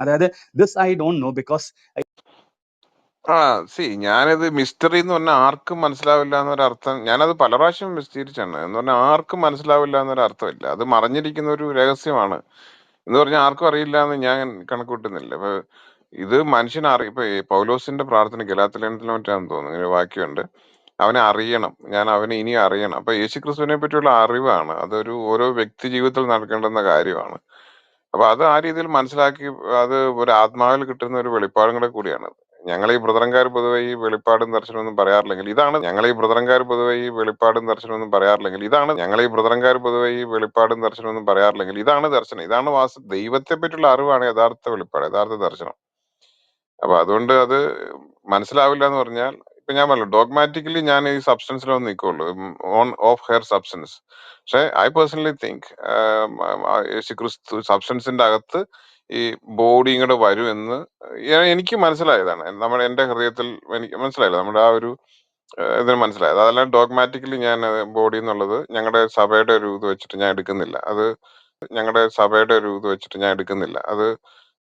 അതായത് this I don't know because ah see ഞാനത് mystery എന്ന് പറഞ്ഞാൽ ആർക്കും മനസ്സിലാവില്ല എന്നൊരർത്ഥം ഞാനത് പല പ്രാവശ്യം വിശദീകരിച്ചാണ് എന്ന് പറഞ്ഞാൽ ആർക്കും മനസ്സിലാവില്ല എന്നൊരു അർത്ഥമില്ല. അത് മറഞ്ഞിരിക്കുന്ന ഒരു രഹസ്യമാണ്. എന്ന് പറഞ്ഞാൽ ആർക്കും അറിയില്ല എന്ന് ഞാൻ കണക്കൂട്ടുന്നില്ല. ഇപ്പൊ ഇത് മനുഷ്യനെ അറി ഇപ്പൊ പൗലോസിന്റെ പ്രാർത്ഥന ഗലാത്തിലേനത്തിനെ മറ്റാന്ന് തോന്നുന്നു. ഒരു വാക്യമുണ്ട്. അവനെ അറിയണം. ഞാൻ അവനെ ഇനി അറിയണം. അപ്പൊ യേശുക്രിസ്തുവിനെ പറ്റിയുള്ള അറിവാണ്. അതൊരു ഓരോ വ്യക്തി ജീവിതത്തിൽ നടക്കേണ്ടുന്ന കാര്യമാണ്. അപ്പൊ അത് ആ രീതിയിൽ മനസ്സിലാക്കി അത് ഒരു ആത്മാവിൽ കിട്ടുന്ന ഒരു വെളിപ്പാടും കൂടെ കൂടിയാണ്. ഞങ്ങൾ ഈ ബ്രദറൻകാർ പൊതുവെ ഈ വെളിപ്പാടും ദർശനമൊന്നും പറയാറില്ലെങ്കിൽ ഇതാണ് ഞങ്ങൾ ഈ ബ്രദറൻകാർ പൊതുവെ ഈ വെളിപ്പാടും ദർശനമൊന്നും പറയാറില്ലെങ്കിൽ ഇതാണ് ഞങ്ങൾ ഈ ബ്രദറൻകാർ പൊതുവെ ഈ വെളിപ്പാടും ദർശനമൊന്നും പറയാറില്ലെങ്കിൽ ഇതാണ് ദർശനം. ഇതാണ് വാസ്തു ദൈവത്തെ പറ്റിയുള്ള അറിവാണ് യഥാർത്ഥ വെളിപ്പാട് യഥാർത്ഥ ദർശനം. അപ്പൊ അതുകൊണ്ട് അത് മനസ്സിലാവില്ല എന്ന് പറഞ്ഞാൽ ഇപ്പൊ ഞാൻ പറഞ്ഞു ഡോഗ്മാറ്റിക്കലി ഞാൻ ഈ സബ്സ്റ്റൻസിലൊന്നും നിൽക്കുള്ളൂ ഓൺ ഓഫ് ഹെയർ സബ്സ്റ്റൻസ് പക്ഷെ I personally think Yeshu Kristu സബ്സ്റ്റൻസിന്റെ അകത്ത് ഈ ബോഡിയും കൂടെ വരും എന്ന് എനിക്ക് മനസ്സിലായതാണ്. നമ്മുടെ എന്റെ ഹൃദയത്തിൽ എനിക്ക് മനസ്സിലായില്ല. നമ്മുടെ ആ ഒരു ഇതിന് മനസ്സിലായത്. അതല്ലാതെ ഡോഗ്മാറ്റിക്കലി ഞാൻ ബോഡി എന്നുള്ളത് ഞങ്ങളുടെ സഭയുടെ ഒരു ഇത് വെച്ചിട്ട് ഞാൻ എടുക്കുന്നില്ല. അത് ഞങ്ങളുടെ സഭയുടെ ഒരു ഇത് വെച്ചിട്ട് ഞാൻ എടുക്കുന്നില്ല. അത്